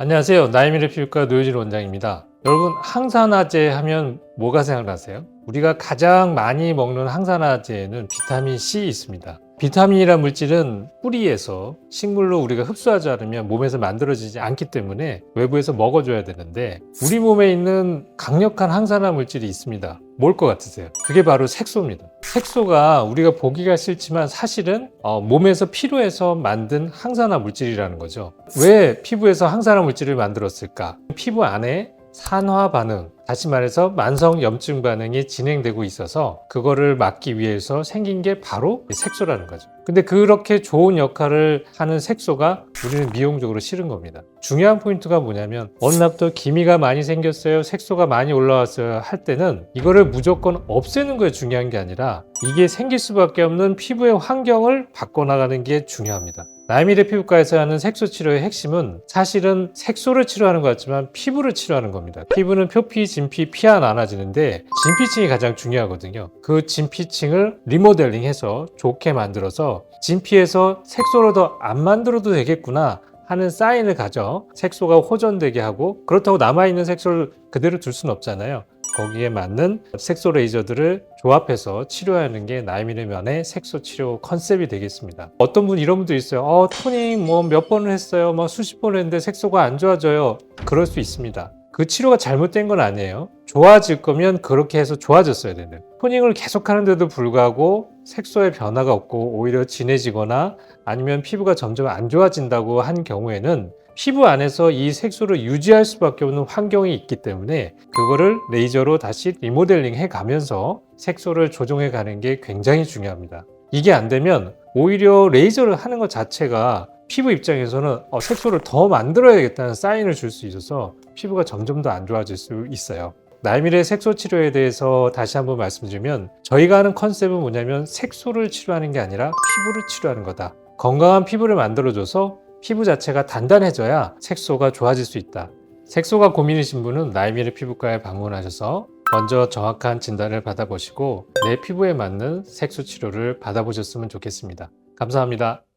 안녕하세요. 나이미르 피부과 노효진 원장입니다. 여러분 항산화제 하면 뭐가 생각나세요? 우리가 가장 많이 먹는 항산화제에는 비타민 C 있습니다. 비타민이란 물질은 뿌리에서 식물로 우리가 흡수하지 않으면 몸에서 만들어지지 않기 때문에 외부에서 먹어줘야 되는데 우리 몸에 있는 강력한 항산화 물질이 있습니다. 뭘 것 같으세요? 그게 바로 색소입니다. 색소가 우리가 보기가 싫지만 사실은 어, 몸에서 피로해서 만든 항산화 물질이라는 거죠. 왜 피부에서 항산화 물질을 만들었을까? 피부 안에 산화 반응, 다시 말해서 만성 염증 반응이 진행되고 있어서 그거를 막기 위해서 생긴 게 바로 색소라는 거죠. 근데 그렇게 좋은 역할을 하는 색소가 우리는 미용적으로 싫은 겁니다. 중요한 포인트가 뭐냐면 어느 날부터 기미가 많이 생겼어요, 색소가 많이 올라왔어요 할 때는 이거를 무조건 없애는 거에 중요한 게 아니라 이게 생길 수밖에 없는 피부의 환경을 바꿔나가는 게 중요합니다. 나이미르 피부과에서 하는 색소 치료의 핵심은 사실은 색소를 치료하는 것 같지만 피부를 치료하는 겁니다. 피부는 표피, 진피, 피하 나눠지는데 진피층이 가장 중요하거든요. 그 진피층을 리모델링해서 좋게 만들어서 진피에서 색소를 더안 만들어도 되겠구나 하는 사인을 가져 색소가 호전되게 하고 그렇다고 남아있는 색소를 그대로 둘 수는 없잖아요. 거기에 맞는 색소 레이저들을 조합해서 치료하는 게 나이미르 면의 색소 치료 컨셉이 되겠습니다. 어떤 분 이런 분도 있어요. 어, 토닝 뭐 몇 번을 했어요. 뭐 수십 번을 했는데 색소가 안 좋아져요. 그럴 수 있습니다. 그 치료가 잘못된 건 아니에요. 좋아질 거면 그렇게 해서 좋아졌어야 되는. 토닝을 계속 하는데도 불구하고 색소의 변화가 없고 오히려 진해지거나 아니면 피부가 점점 안 좋아진다고 한 경우에는 피부 안에서 이 색소를 유지할 수밖에 없는 환경이 있기 때문에 그거를 레이저로 다시 리모델링 해 가면서 색소를 조정해 가는 게 굉장히 중요합니다. 이게 안 되면 오히려 레이저를 하는 것 자체가 피부 입장에서는 어, 색소를 더 만들어야겠다는 사인을 줄 수 있어서 피부가 점점 더 안 좋아질 수 있어요. 나이미르의 색소 치료에 대해서 다시 한번 말씀드리면 저희가 하는 컨셉은 뭐냐면 색소를 치료하는 게 아니라 피부를 치료하는 거다. 건강한 피부를 만들어줘서 피부 자체가 단단해져야 색소가 좋아질 수 있다. 색소가 고민이신 분은 나이미르 피부과에 방문하셔서 먼저 정확한 진단을 받아보시고 내 피부에 맞는 색소 치료를 받아보셨으면 좋겠습니다. 감사합니다.